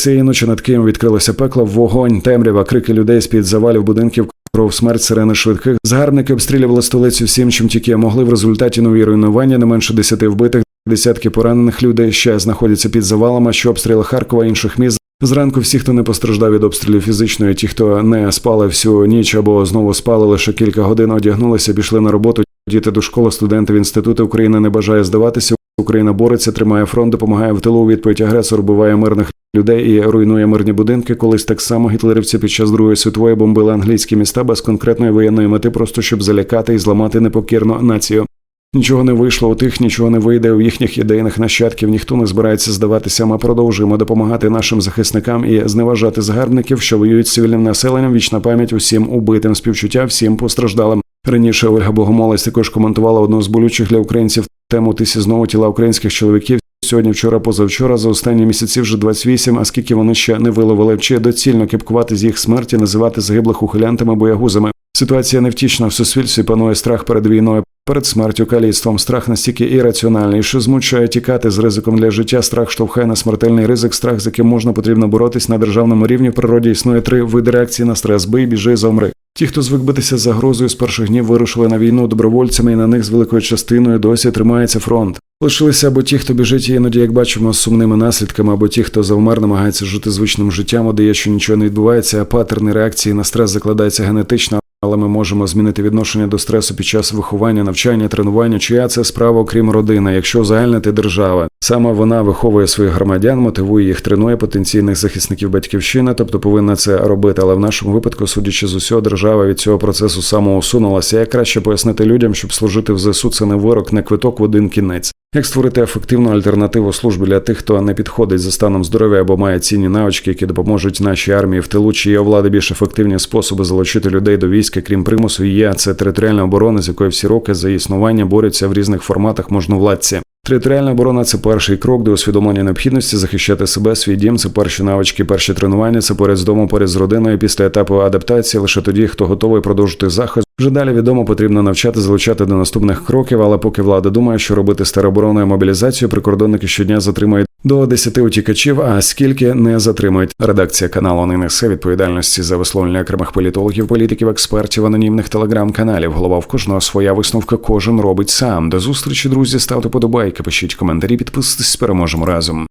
Цієї ночі над Києвом відкрилося пекло, вогонь, темрява, крики людей з під завалів будинків. Кров смерть сирени швидких. Загарбники обстрілювали столицю всім, чим тільки могли. В результаті нові руйнування не менше десяти вбитих, десятки поранених людей ще знаходяться під завалами, що обстріли Харкова інших міст. Зранку всі, хто не постраждав від обстрілів фізичної, ті, хто не спали всю ніч або знову спали лише кілька годин, одягнулися, пішли на роботу. Діти до школи, студенти в інститути Україна не бажає здаватися. Україна бореться, тримає фронт, допомагає в тилу. Відповідь агресор вбиває мирних людей і руйнує мирні будинки. Колись так само гітлерівці під час другої світової бомбили англійські міста без конкретної воєнної мети, просто щоб залякати і зламати непокірну націю. Нічого не вийшло у тих, нічого не вийде у їхніх ідейних нащадків. Ніхто не збирається здаватися. Ми продовжуємо допомагати нашим захисникам і зневажати загарбників, що воюють з цивільним населенням. Вічна пам'ять усім убитим співчуття, всім постраждалим. Раніше Ольга Богомолець також коментувала одну з болючих для українців тему знову тіла українських чоловіків. Сьогодні, вчора, позавчора, за останні місяці вже 28, а скільки вони ще не виловили, чи доцільно кипкувати з їх смерті, називати загиблих ухилянтами боягузами. Ситуація невтішна в суспільстві панує страх перед війною, перед смертю, каліцтвом. Страх настільки ірраціональний, що змушує тікати з ризиком для життя. Страх штовхає на смертельний ризик, страх, з яким можна потрібно боротись на державному рівні. В природі існує три види реакції на стрес: бий, біжи, замри. Ті, хто звик битися з загрозою з перших днів, вирушили на війну добровольцями, і на них з великою частиною досі тримається фронт. Лишилися або ті, хто біжить іноді, як бачимо, з сумними наслідками, або ті, хто завмер, намагається жити звичним життям, удає, що нічого не відбувається, а паттерни реакції на стрес закладаються генетично. Але ми можемо змінити відношення до стресу під час виховання, навчання, тренування, чия це справа, окрім родини, якщо узагальнити держава. Саме вона виховує своїх громадян, мотивує їх, тренує потенційних захисників батьківщини, тобто повинна це робити. Але в нашому випадку, судячи з усього, держава від цього процесу самоусунулася. Як краще пояснити людям, щоб служити в ЗСУ, це не вирок, не квиток в один кінець. Як створити ефективну альтернативу службі для тих, хто не підходить за станом здоров'я або має цінні навички, які допоможуть нашій армії в тилу, чи є у влади більш ефективні способи залучити людей до війська, крім примусу, є це територіальна оборона, з якою всі роки за існування борються в різних форматах можновладці. Територіальна оборона це перший крок до усвідомлення необхідності захищати себе, свій дім. Це перші навички, перші тренування. Це поряд з домом, поряд з родиною. Після етапу адаптації лише тоді, хто готовий продовжити захист. Вже далі відомо потрібно навчати залучати до наступних кроків. Але поки влада думає, що робити з теробороною мобілізацію, прикордонники щодня затримують до 10 утікачів. А скільки не затримують. Редакція каналу не несе відповідальності за висловлення окремих політологів, політиків, експертів, анонімних телеграм-каналів. Голова в кожного своя висновка. Кожен робить сам. До зустрічі, друзі. Ставте подобайки, пишіть коментарі, підписуйтесь. Переможемо разом.